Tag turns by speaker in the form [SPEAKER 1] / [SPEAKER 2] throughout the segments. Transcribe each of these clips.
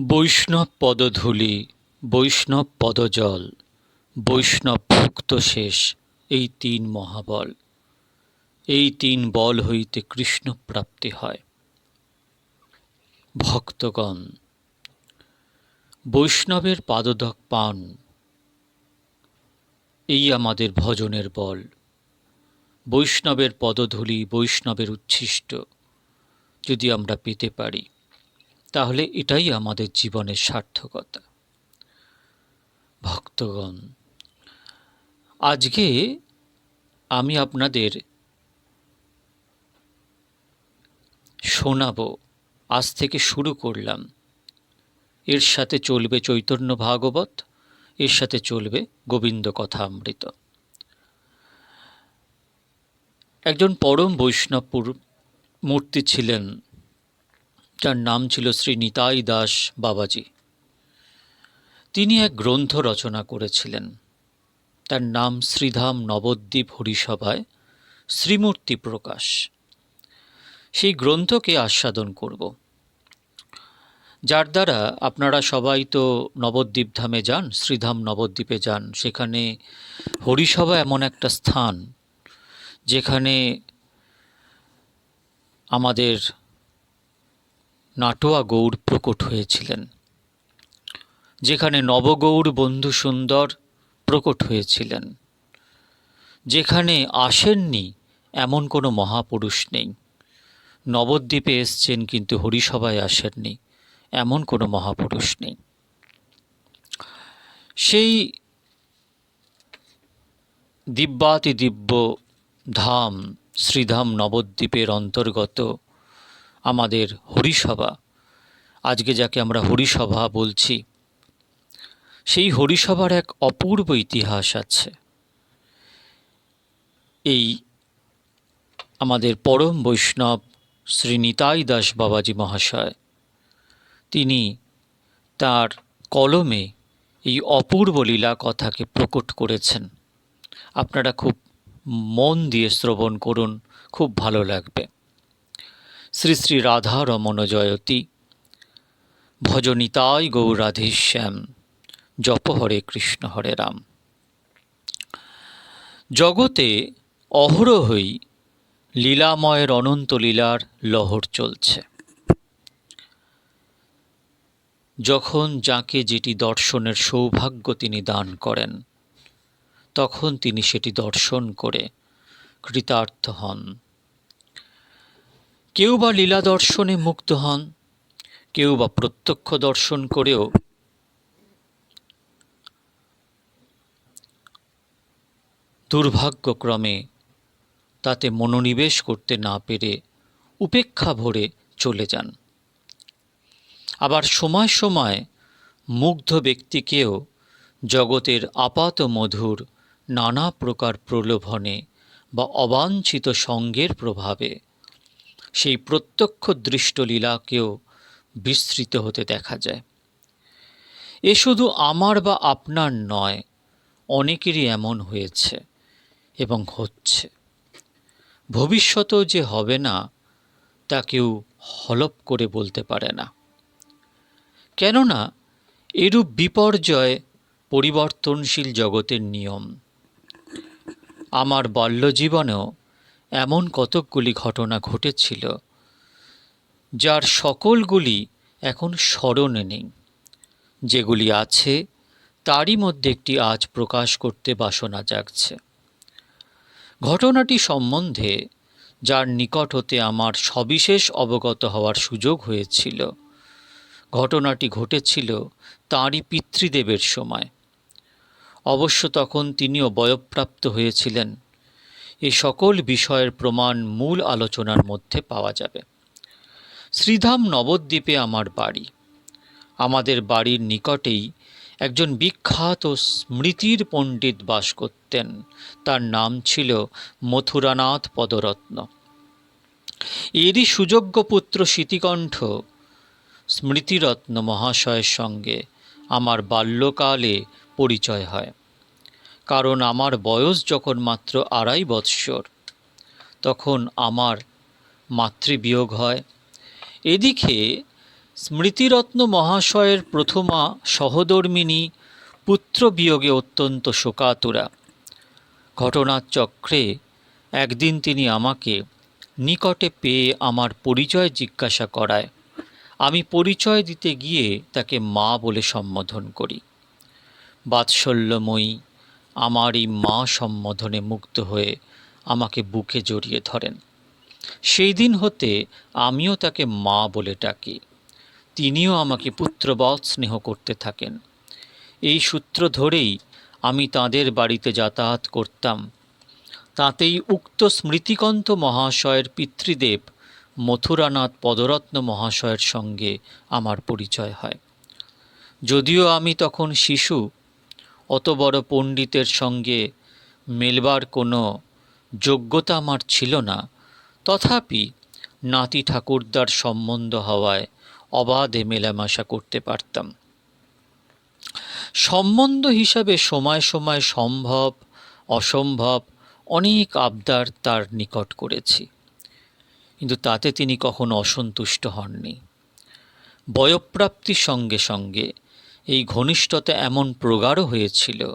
[SPEAKER 1] বৈষ্ণব পদধূলি, বৈষ্ণব পদজল, বৈষ্ণব ভুক্ত শেষ, এই তিন মহাবল। এই তিন বল হইতে কৃষ্ণ প্রাপ্তি হয়। ভক্তগণ, বৈষ্ণবের পাদদক পান। এই আমাদের ভজনের বল। বৈষ্ণবের পদধূলি বৈষ্ণবের উচ্ছিষ্ট, যদি আমরা পেতে পারি। তাহলে এটাই আমাদের জীবনের সার্থকতা। ভক্তগণ, আজকে আমি আপনাদের শোনাব, আজ থেকে শুরু করলাম। এর সাথে চলবে চৈতন্য ভাগবত, এর সাথে চলবে গোবিন্দ কথা অমৃত একজন পরম বৈষ্ণবপুর মূর্তি ছিলেন যার নাম ছিল শ্রী নিতাই দাস বাবাজি। তিনি এক গ্রন্থ রচনা করেছিলেন। তার নাম শ্রীধাম নবদ্বীপ হরিসভায় শ্রীমূর্তি প্রকাশ। সেই গ্রন্থকে আস্বাদন করব। যার দ্বারা আপনারা সবাই তো নবদ্বীপ ধামে যান, শ্রীধাম নবদ্বীপে যান, সেখানে হরিসভা এমন একটা স্থান যেখানে আমাদের নাটোয়া গৌড় প্রকট হয়েছিলেন, যেখানে নবগৌড় বন্ধু সুন্দর প্রকট হয়েছিলেন। যেখানে আসেননি এমন কোনো মহাপুরুষ নেই। নবদ্বীপে এসছেন কিন্তু হরিসভায় আসেননি এমন কোনো মহাপুরুষ নেই। সেই দিব্যাতি দিব্য ধাম, শ্রীধাম নবদ্বীপের অন্তর্গত আমাদের হরিসভা। আজকে যাকে আমরা হরিসভা বলছি, সেই হরিসভার এক অপূর্ব ইতিহাস আছে। এই আমাদের পরম বৈষ্ণব শ্রী নিতাই দাস বাবাজি মহাশয়, তিনি তার কলমে এই অপূর্ব লীলা কথাকে প্রকট করেছেন। আপনারা খুব মন দিয়ে শ্রবণ করুন, খুব ভালো লাগবে। শ্রী শ্রী রাধা রমণ জয়তী ভজনিতাই গৌরাধীশ্যাম, জপ হরে কৃষ্ণ হরে রাম। জগতে অহরহই লীলাময়ের অনন্ত লীলার লহর চলছে। যখন যাকে যেটি দর্শনের সৌভাগ্য তিনি দান করেন, তখন তিনি সেটি দর্শন করে কৃতার্থ হন। কেউ বা লীলা দর্শনে মুক্ত হন, কেউ বা প্রত্যক্ষ দর্শন করেও। দুর্ভাগ্যক্রমে তাতে মনোনিবেশ করতে না পেরে উপেক্ষা ভরে চলে যান। আবার সময় সময় মুগ্ধ ব্যক্তিকেও জগতের আপাত মধুর নানা প্রকার প্রলোভনে বা অবাঞ্ছিত সঙ্গের প্রভাবে সেই প্রত্যক্ষ দৃষ্টলীলাকেও বিস্তৃত হতে দেখা যায়। এ শুধু আমার বা আপনার নয়, অনেকেরই এমন হয়েছে এবং হচ্ছে। ভবিষ্যতেও যে হবে না, তা কেউ হলপ করে বলতে পারে না। কেননা, এরূপ বিপর্যয় পরিবর্তনশীল জগতের নিয়ম। আমার বাল্যজীবনেও এমন কতকগুলি ঘটনা ঘটেছিল, যার সকলগুলি এখন স্মরণে নেই। যেগুলি আছে, তারই মধ্যে একটি আজ প্রকাশ করতে বাসনা জাগছে। ঘটনাটি সম্বন্ধে, যার নিকট হতে আমার সবিশেষ অবগত হওয়ার সুযোগ হয়েছিল, ঘটনাটি ঘটেছিল তাঁরই পিতৃদেবের সময়। অবশ্য তখন তিনিও বয়প্রাপ্ত হয়েছিলেন। এ সকল বিষয়ের প্রমাণ মূল আলোচনার মধ্যে পাওয়া যাবে। শ্রীধাম নবদ্বীপে আমার বাড়ি। আমাদের বাড়ির নিকটেই একজন বিখ্যাত স্মৃতির পণ্ডিত বাস করতেন। তার নাম ছিল মথুরানাথ পদরত্ন। এরই সুযোগ্য পুত্র স্মৃতিকণ্ঠ স্মৃতিরত্ন মহাশয়ের সঙ্গে আমার বাল্যকালে পরিচয় হয়। কারণ আমার বয়স যখন মাত্র আড়াই বৎসর, তখন আমার মাতৃবিয়োগ হয়। এদিকে স্মৃতিরত্ন মহাশয়ের প্রথমা সহধর্মিণী পুত্রবিয়োগে অত্যন্ত শোকাতুরা। ঘটনার চক্রে একদিন তিনি আমাকে নিকটে পেয়ে আমার পরিচয় জিজ্ঞাসা করায়। আমি পরিচয় দিতে গিয়ে তাকে মা বলে সম্বোধন করি। বাৎসল্যময়ী আমার এই মা সম্বোধনে মুগ্ধ হয়ে আমাকে বুকে জড়িয়ে ধরেন। সেই দিন হতে আমিও তাকে মা বলে ডাকি। তিনিও আমাকে পুত্রবৎ স্নেহ করতে থাকেন। এই সূত্র ধরেই আমি তাদের বাড়িতে যাতায়াত করতাম। তাতেই উক্ত স্মৃতিকন্ত মহাশয়ের পিতৃদেব মথুরানাথ পদরত্ন মহাশয়ের সঙ্গে আমার পরিচয় হয়। যদিও আমি তখন শিশু অত বড় পণ্ডিতের সঙ্গে মেলবার কোনো যোগ্যতা আমার ছিল না। তথাপি নাতি ঠাকুরদার সম্বন্ধ হওয়ায় অবাধে মেলামেশা করতে পারতাম। সম্বন্ধ হিসাবে সময় সময় সম্ভব, অসম্ভব অনেক আবদার তার নিকট করেছি। কিন্তু তাতে তিনি কখনো অসন্তুষ্ট হননি। বয়প্রাপ্তির সঙ্গে সঙ্গে এই ঘনিষ্ঠতা এমন প্রগাঢ় হয়েছিল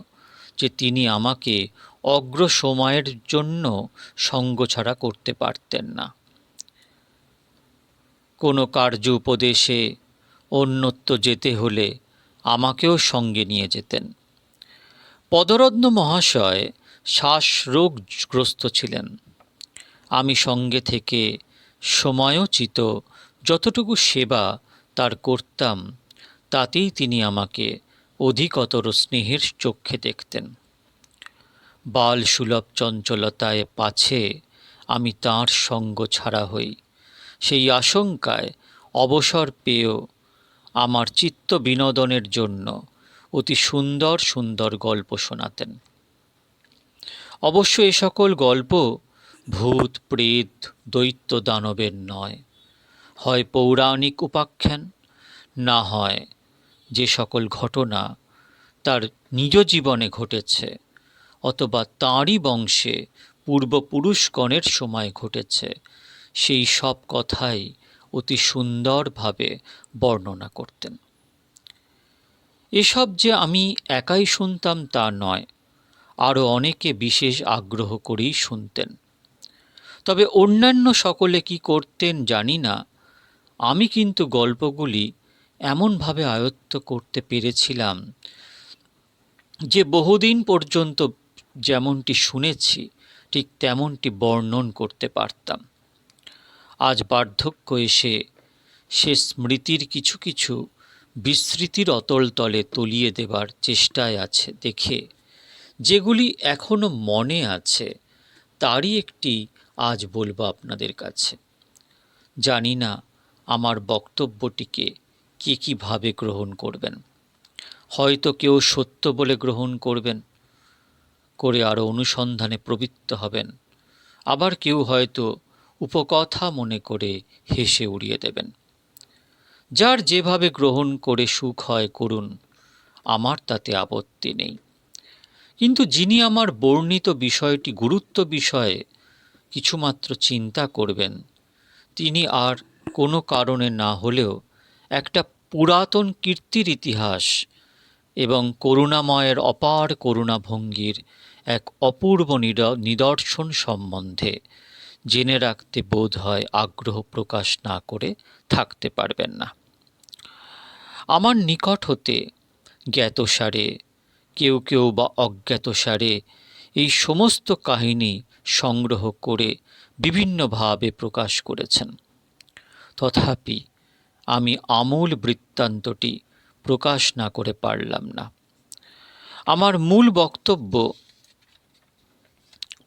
[SPEAKER 1] যে তিনি আমাকে অগ্র সময়ের জন্য সঙ্গ ছাড়া করতে পারতেন না। কোনো কার্য উপদেশে অন্যত্র যেতে হলে আমাকেও সঙ্গে নিয়ে যেতেন। পদরত্ন মহাশয় শ্বাসরোগগ্রস্ত ছিলেন। আমি সঙ্গে থেকে সময়োচিত যতটুকু সেবা তার করতাম তাতেই তিনি আমাকে অধিকতর স্নেহের চক্ষে দেখতেন। বাল সুলভ চঞ্চলতায় পাছে আমি তাঁর সঙ্গ ছাড়া হই। সেই আশঙ্কায় অবসর পেয়েও আমার চিত্ত বিনোদনের জন্য অতি সুন্দর সুন্দর গল্প শোনাতেন। অবশ্য এ সকল গল্প ভূত, প্রেত, দৈত্য দানবের নয়। হয় পৌরাণিক উপাখ্যান, না হয় যে সকল ঘটনা তার নিজ জীবনে ঘটেছে, অথবা তাঁরই বংশে পূর্বপুরুষগণের সময় ঘটেছে, সেই সব কথাই অতি সুন্দরভাবে বর্ণনা করতেন। এসব যে আমি একাই শুনতাম তা নয়, আরও অনেকে বিশেষ আগ্রহ করেই শুনতেন। তবে অন্যান্য সকলে কি করতেন জানি না, আমি কিন্তু গল্পগুলি এমনভাবে আয়ত্ত করতে পেরেছিলাম যে বহুদিন পর্যন্ত যেমনটি শুনেছি, ঠিক তেমনটি বর্ণন করতে পারতাম। আজ বার্ধক্য এসে সে স্মৃতির কিছু কিছু বিস্মৃতির অতল তলে তলিয়ে দেবার চেষ্টায় আছে দেখে, যেগুলি এখনও মনে আছে, তারই একটি আজ বলব আপনাদের কাছে। জানি না আমার বক্তব্যটিকে কে কীভাবে গ্রহণ করবেন? হয়তো কেউ সত্য বলে গ্রহণ করবেন, করে আরও অনুসন্ধানে প্রবৃত্ত হবেন। আবার কেউ হয়তো উপকথা মনে করে হেসে উড়িয়ে দেবেন। যার যেভাবে গ্রহণ করে সুখ হয় করুন, আমার তাতে আপত্তি নেই। কিন্তু যিনি আমার বর্ণিত বিষয়টি গুরুত্ব বিষয়ে কিছুমাত্র চিন্তা করবেন, তিনি আর কোনো কারণে না হলেও একটা পুরাতন কীর্তির ইতিহাস এবং করুণাময়ের অপার করুণাভঙ্গির এক অপূর্ব নিদর্শন সম্বন্ধে জেনে রাখতে বোধ হয় আগ্রহ প্রকাশ না করে থাকতে পারবেন না। আমার নিকট হতে জ্ঞাতসারে, কেউ কেউ বা অজ্ঞাতসারে এই সমস্ত কাহিনী সংগ্রহ করে বিভিন্নভাবে প্রকাশ করেছেন। তথাপি আমি আমূল বৃত্তান্তটি প্রকাশ না করে পারলাম না। আমার মূল বক্তব্য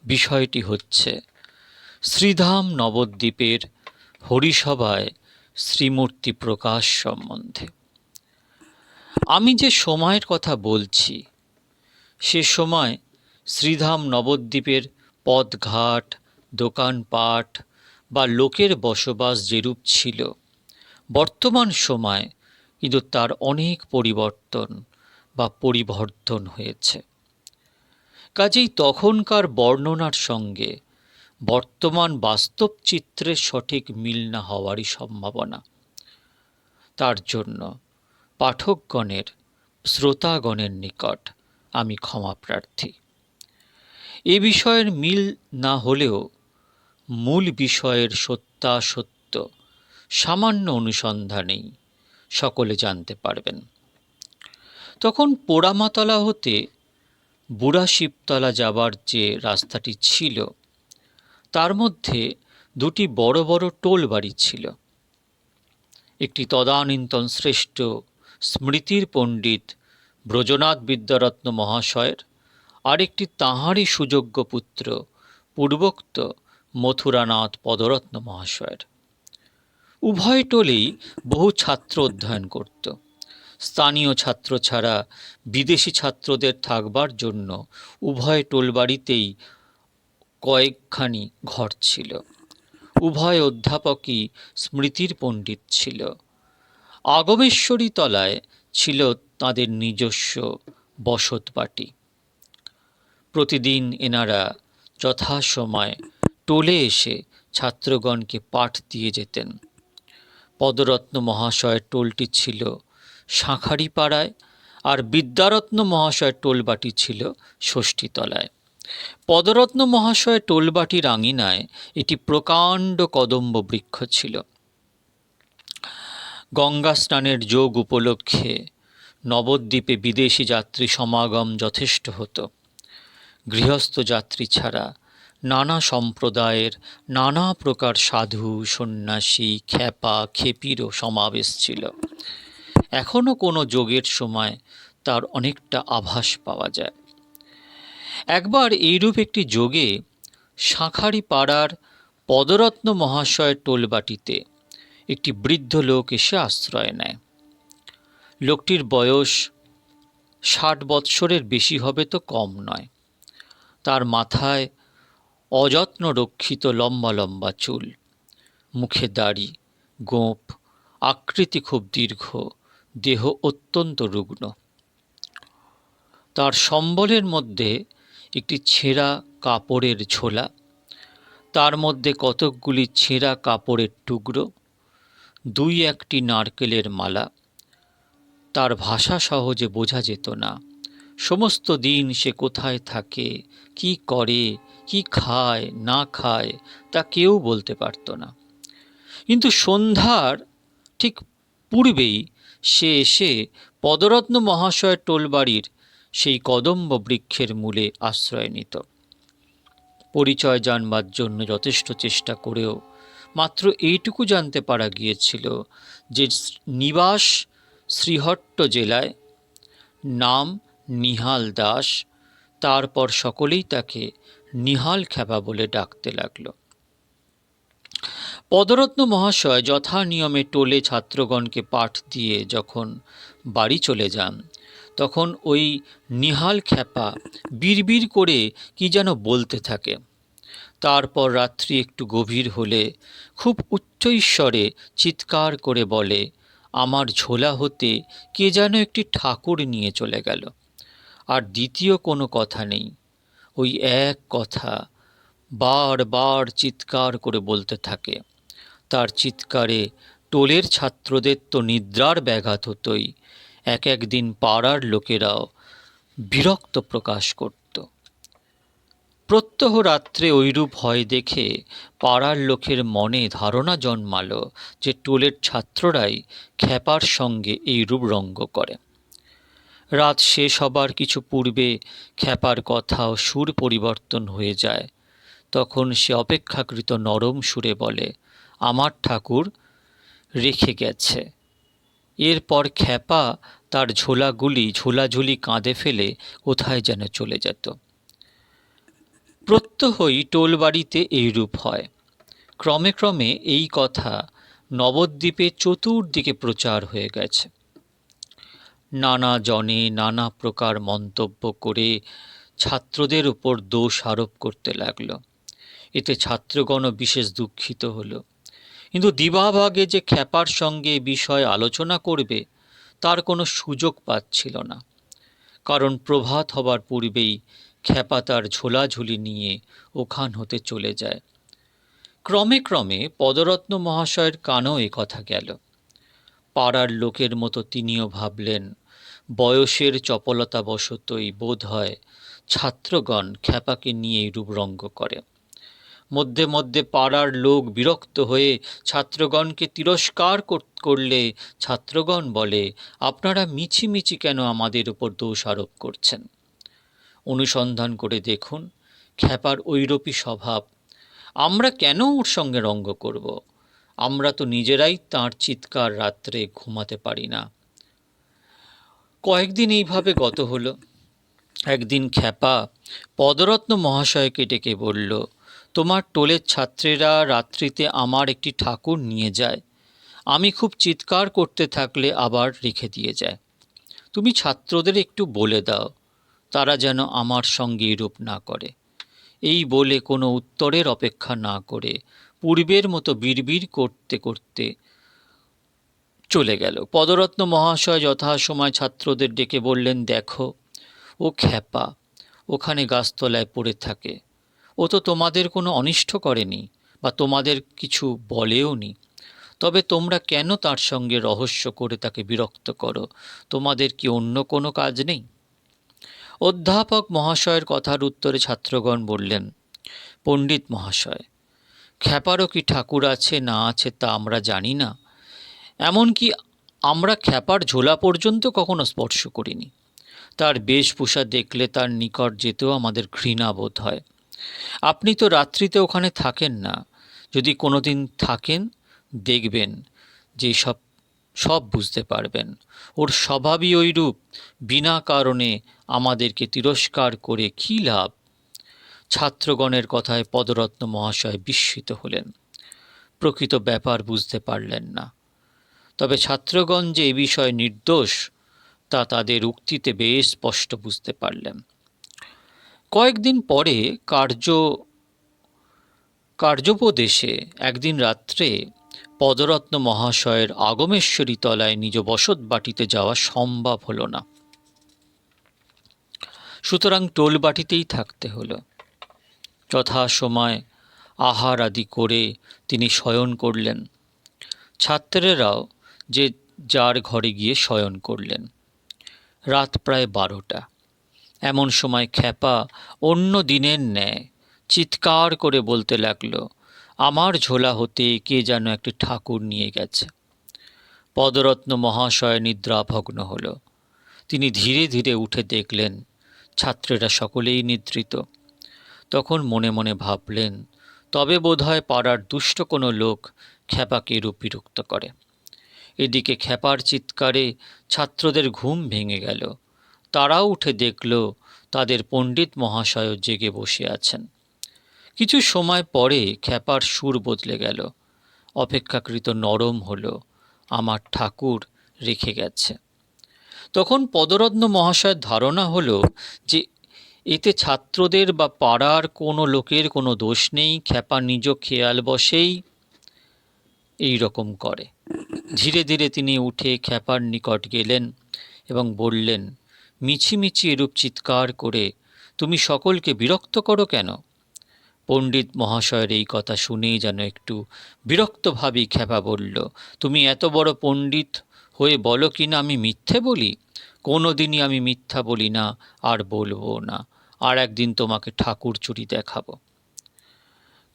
[SPEAKER 1] বিষয়টি হচ্ছে, শ্রীধাম নবদ্বীপের হরিসভায় শ্রীমূর্তি প্রকাশ সম্বন্ধে। আমি যে সময়ের কথা বলছি, সে সময় শ্রীধাম নবদ্বীপের পথঘাট দোকানপাট বা লোকের বসবাস যেরূপ ছিল বর্তমান সময় কিন্তু তার অনেক পরিবর্তন বা পরিবর্তন হয়েছে। কাজেই তখনকার বর্ণনার সঙ্গে বর্তমান বাস্তব চিত্রের সঠিক মিল না হওয়ারই সম্ভাবনা। তার জন্য পাঠকগণের, শ্রোতাগণের নিকট আমি ক্ষমা প্রার্থী। এ বিষয়ের মিল না হলেও মূল বিষয়ের সত্যাসত্য সামান্য অনুসন্ধানেই সকলে জানতে পারবেন। তখন পোড়ামাতলা হতে বুড়া শিবতলা যাবার যে রাস্তাটি ছিল, তার মধ্যে দুটি বড় বড় টোল বাড়ি ছিল। একটি তদানীন্তন শ্রেষ্ঠ স্মৃতির পণ্ডিত ব্রজনাথ বিদ্যারত্ন মহাশয়ের আরেকটি তাঁহারই সুযোগ্য পুত্র পূর্বোক্ত মথুরানাথ পদরত্ন মহাশয়ের। উভয় টোলেই বহু ছাত্র অধ্যয়ন করত। স্থানীয় ছাত্র ছাড়া বিদেশি ছাত্রদের থাকবার জন্য উভয় টোলবাড়িতেই কয়েকখানি ঘর ছিল। উভয় অধ্যাপকই স্মৃতির পণ্ডিত ছিল। আগমেশ্বরী তলায় ছিল তাদের নিজস্ব বসত বাটি। প্রতিদিন এনারা যথাসময় টোলে এসে ছাত্রগণকে পাঠ দিয়ে যেতেন। পদরত্ন মহাশয়ের টোলটি ছিল শাঁখারি পাড়ায় আর বিদ্যারত্ন মহাশয়ের টোলবাটি ছিল ষষ্ঠীতলায়। পদরত্ন মহাশয়ের টোলবাটির আঙিনায় এটি প্রকাণ্ড কদম্ব বৃক্ষ ছিল। গঙ্গা স্নানের যোগ উপলক্ষে নবদ্বীপে বিদেশি যাত্রী সমাগম যথেষ্ট হতো। গৃহস্থ যাত্রী ছাড়া নানা সম্প্রদায়ের নানা প্রকার সাধু, সন্ন্যাসী, খ্যাপা, খেপিরও সমাবেশ ছিল। এখনও কোনো যোগের সময় তার অনেকটা আভাস পাওয়া যায়। একবার এইরূপ একটি যোগে শাঁখারি পাড়ার পদরত্ন মহাশয়ের টোলবাটিতে একটি বৃদ্ধ লোক এসে আশ্রয় নেয়। লোকটির বয়স ষাট বৎসরের বেশি হবে তো কম নয়। তার মাথায় অযত্ন রক্ষিত লম্বা লম্বা চুল। মুখে দাড়ি গোঁপ আকৃতি খুব দীর্ঘ, দেহ অত্যন্ত রুগ্ন। তার সম্বলের মধ্যে একটি ছেঁড়া কাপড়ের ঝোলা তার মধ্যে কতকগুলি ছেঁড়া কাপড়ের টুকরো, দুই একটি নারকেলের মালা। তার ভাষা সহজে বোঝা যেত না। সমস্ত দিন সে কোথায় থাকে, কি করে, কি খায়, না খায়, তা কেউ বলতে পারত না। কিন্তু সন্ধ্যার ঠিক পূর্বেই সে এসে পদরত্ন মহাশয়ের টোলবাড়ির সেই কদম্ব বৃক্ষের মূলে আশ্রয় নিত। পরিচয় জানবার জন্য যথেষ্ট চেষ্টা করেও মাত্র এইটুকু জানতে পারা গিয়েছিল যে নিবাস শ্রীহট্ট জেলায় নাম নিহাল দাস, তারপর সকলেই তাকে নিহাল খেপা বলে ডাকতে লাগল। পদরত্ন মহাশয় যথা নিয়মে টোলে ছাত্রগণকে পাঠ দিয়ে যখন বাড়ি চলে যান, তখন ওই নিহাল খ্যাপা বিড়বিড় করে কি যেন বলতে থাকে। তারপর রাত্রি একটু গভীর হলে খুব উচ্চৈস্বরে চিৎকার করে বলে, আমার ঝোলা হতে কে যেন একটি ঠাকুর নিয়ে চলে গেল। আর দ্বিতীয় কোনো কথা নেই। ওই এক কথা বার বার চিৎকার করে বলতে থাকে। তার চিৎকারে টোলের ছাত্রদের তো নিদ্রার ব্যাঘাত হতোই। এক একদিন পাড়ার লোকেরাও বিরক্ত প্রকাশ করত। প্রত্যহ রাত্রে ঐরূপ ভয় দেখে পাড়ার লোকের মনে ধারণা জন্মালো যে টোলের ছাত্ররাই খ্যাপার সঙ্গে এইরূপ রঙ্গ করে। রাত শেষ হবার কিছু পূর্বে খ্যাপার কথা ও সুর পরিবর্তন হয়ে যায়। তখন সে অপেক্ষাকৃত নরম সুরে বলে, আমার ঠাকুর রেখে গেছে। এরপর খ্যাপা তার ঝোলাগুলি ঝোলাঝুলি কাঁধে ফেলে কোথায় যেন চলে যেত। প্রত্যহই টোলবাড়িতে এইরূপ হয়। ক্রমে ক্রমে এই কথা নবদ্বীপে চতুর্দিকে প্রচার হয়ে গেছে। নানা জনে নানা প্রকার মন্তব্য করে ছাত্রদের উপর দোষ আরোপ করতে লাগল। এতে ছাত্রগণ বিশেষ দুঃখিত হলো। কিন্তু দিবাভাগে যে খ্যাপার সঙ্গে বিষয় আলোচনা করবে, তার কোনো সুযোগ পাচ্ছিল না। কারণ প্রভাত হবার পূর্বেই খ্যাপা তার ঝোলাঝুলি নিয়ে ওখান হতে চলে যায়। ক্রমে ক্রমে পদরত্ন মহাশয়ের কানও কথা গেল। পাড়ার লোকের মতো তিনিও ভাবলেন বয়সের চপলতাবশতই বোধ হয় ছাত্রগণ খ্যাপাকে নিয়ে রূপ রঙ্গ করে। মধ্যে মধ্যে পাড়ার লোক বিরক্ত হয়ে ছাত্রগণকে তিরস্কার করলে ছাত্রগণ বলে, আপনারা মিছিমিছি কেন আমাদের উপর দোষ আরোপ করছেন? অনুসন্ধান করে দেখুন, খ্যাপার ঐরূপী স্বভাব, আমরা কেন ওর সঙ্গে রঙ্গ করব? আমরা তো নিজেরাই তাঁর চিৎকার রাত্রে ঘুমাতে পারি না। কয়েকদিন এইভাবে গত হলো। একদিন খ্যাপা পদরত্ন মহাশয়কে ডেকে বলল, তোমার টোলের ছাত্রেরা রাত্রিতে আমার একটি ঠাকুর নিয়ে যায়। আমি খুব চিৎকার করতে থাকলে আবার রেখে দিয়ে যায়। তুমি ছাত্রদের একটু বলে দাও, তারা যেন আমার সঙ্গে এরূপ না করে এই বলে কোনো উত্তরের অপেক্ষা না করে পূর্বের মতো বিড়বিড় করতে করতে চলে গেল। পদরত্ন মহাশয় যথাসময় ছাত্রদের ডেকে বললেন, দেখো, ও খ্যাপা, ওখানে গাছতলায় পড়ে থাকে। ও তো তোমাদের কোনো অনিষ্ট করেনি বা তোমাদের কিছু বলেও নি। তবে তোমরা কেন তার সঙ্গে রহস্য করে তাকে বিরক্ত করো? তোমাদের কি অন্য কোনো কাজ নেই? অধ্যাপক মহাশয়ের কথার উত্তরে ছাত্রগণ বললেন, পণ্ডিত মহাশয়, খ্যাপারও কি ঠাকুর আছে না আছে তা আমরা জানি না। এমনকি আমরা খ্যাপার ঝোলা পর্যন্ত কখনো স্পর্শ করিনি। তার বেশভূষা দেখলে তার নিকট যেতেও আমাদের ঘৃণা বোধ হয়। আপনি তো রাত্রিতে ওখানে থাকেন না। যদি কোনো দিন থাকেন, দেখবেন যে সব সব বুঝতে পারবেন। ওর স্বভাবই ওইরূপ বিনা কারণে আমাদেরকে তিরস্কার করে কী লাভ? ছাত্রগণের কথায় পদরত্ন মহাশয় বিস্মিত হলেন। প্রকৃত ব্যাপার বুঝতে পারলেন না। তবে ছাত্রগণ যে এ বিষয়ে নির্দোষ, তা তাদের উক্তিতে বেশ স্পষ্ট বুঝতে পারলেন। কয়েকদিন পরে কার্য, কার্যোপদেশে একদিন রাত্রে পদরত্ন মহাশয়ের আগমেশ্বরী তলায় নিজ বসত বাটিতে যাওয়া সম্ভব হলো না। সুতরাং টোলবাটিতেই থাকতে হলো। যথাসময় আহার আদি করে তিনি শয়ন করলেন। ছাত্রেরাও যে যার ঘরে গিয়ে শয়ন করলেন। রাত প্রায় বারোটা। এমন সময় খ্যাপা অন্য দিনের ন্যায় চিৎকার করে বলতে লাগল, আমার ঝোলা হতে কে যেন একটি ঠাকুর নিয়ে গেছে। পদরত্ন মহাশয় নিদ্রাভগ্ন হল। তিনি ধীরে ধীরে উঠে দেখলেন, ছাত্রেরা সকলেই নিদ্রিত। তখন মনে মনে ভাবলেন, তবে বোধহয় পাড়ার দুষ্ট কোনো লোক খ্যাপাকে রূপ বিরক্ত করে। এদিকে খ্যাপার চিৎকারে ছাত্রদের ঘুম ভেঙে গেল। তারাও উঠে দেখল তাদের পণ্ডিত মহাশয় জেগে বসে আছেন। কিছু সময় পরে খ্যাপার সুর বদলে গেল। অপেক্ষাকৃত নরম হলো, আমার ঠাকুর রেখে গেছে। তখন পদরত্ন মহাশয়ের ধারণা হলো যে এতে ছাত্রদের বা পাড়ার কোনো লোকের কোনো দোষ নেই, খ্যাপা নিজ খেয়াল বসেই এই রকম করে। ধীরে ধীরে তিনি উঠে খ্যাপার নিকট গেলেন এবং বললেন মিছিমিছি এরূপ চিৎকার করে তুমি সকলকে বিরক্ত করো কেন? পণ্ডিত মহাশয়ের এই কথা শুনেই যেন একটু বিরক্তভাবেই খ্যাপা বলল, তুমি এত বড় পণ্ডিত হয়ে বলো কি না, আমি মিথ্যে বলি? কোনো দিনই আমি মিথ্যা বলি না, আর বলব না। আর একদিন তোমাকে ঠাকুর চুরি দেখাবো।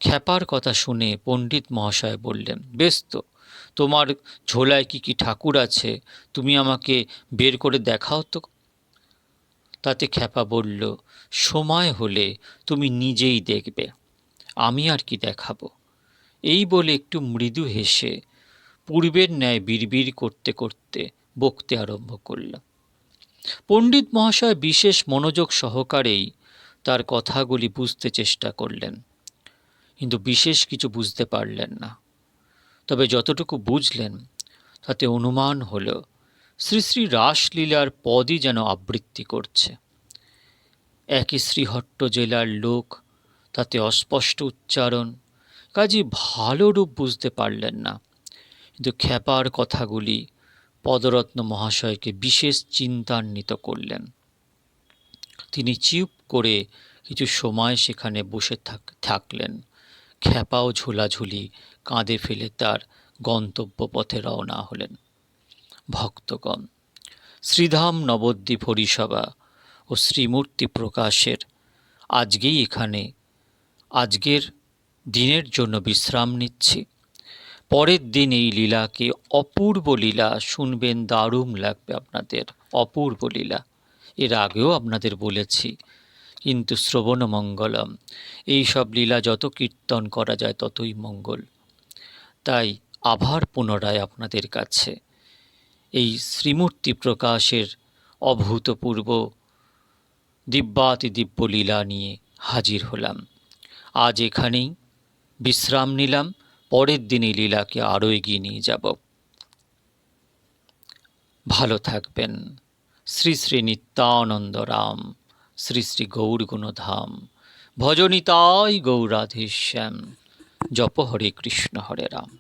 [SPEAKER 1] খ্যাপার কথা শুনে পণ্ডিত মহাশয় বললেন, বেশ তো তোমার ঝোলায় কি কি ঠাকুর আছে? তুমি আমাকে বের করে দেখাও তো। তাতে খ্যাপা বলল, সময় হলে তুমি নিজেই দেখবে, আমি আর কি দেখাবো? এই বলে একটু মৃদু হেসে পূর্বের ন্যায় বিড়বিড় করতে করতে বকতে আরম্ভ করল। পণ্ডিত মহাশয় বিশেষ মনোযোগ সহকারেই তার কথাগুলি বুঝতে চেষ্টা করলেন, কিন্তু বিশেষ কিছু বুঝতে পারলেন না। তবে যতটুকু বুঝলেন, তাতে অনুমান হল, শ্রী শ্রী রাসলীলার পদই যেন আবৃত্তি করছে। একই শ্রীহট্ট জেলার লোক, তাতে অস্পষ্ট উচ্চারণ, কাজে ভালো রূপ বুঝতে পারলেন না। কিন্তু খ্যাপার কথাগুলি পদরত্ন মহাশয়কে বিশেষ চিন্তান্বিত করলেন। তিনি চুপ করে কিছু সময় সেখানে বসে থাকলেন। খ্যাপাও ঝোলাঝুলি, কাঁধে ফেলে তার গন্তব্য পথে রওনা হলেন। ভক্তগণ, শ্রীধাম নবদ্বীপ হরিসভা ও শ্রীমূর্তি প্রকাশের আজকেই এখানে। আজকের দিনের জন্য বিশ্রাম নিচ্ছি। পরের দিন এই লীলাকে অপূর্ব লীলা শুনবেন, দারুণ লাগবে আপনাদের। অপূর্ব লীলা। এর আগেও আপনাদের বলেছি কিন্তু শ্রবণ মঙ্গলম। এই সব লীলা যত কীর্তন করা যায়, ততই মঙ্গল। তাই আবার পুনরায় আপনাদের কাছে। এই শ্রীমূর্তি প্রকাশের অভূতপূর্ব দিব্যাতি দিব্য লীলা নিয়ে হাজির হলাম। আজ এখানেই বিশ্রাম নিলাম। পরের দিন এই লীলাকে আরও এগিয়ে নিয়ে যাব। ভালো থাকবেন। শ্রী শ্রী নিত্যানন্দ রাম। শ্রী শ্রী গৌর গুণধাম ভজনিতাই গৌরাধেশ্যাম জপ হরে কৃষ্ণ হরে রাম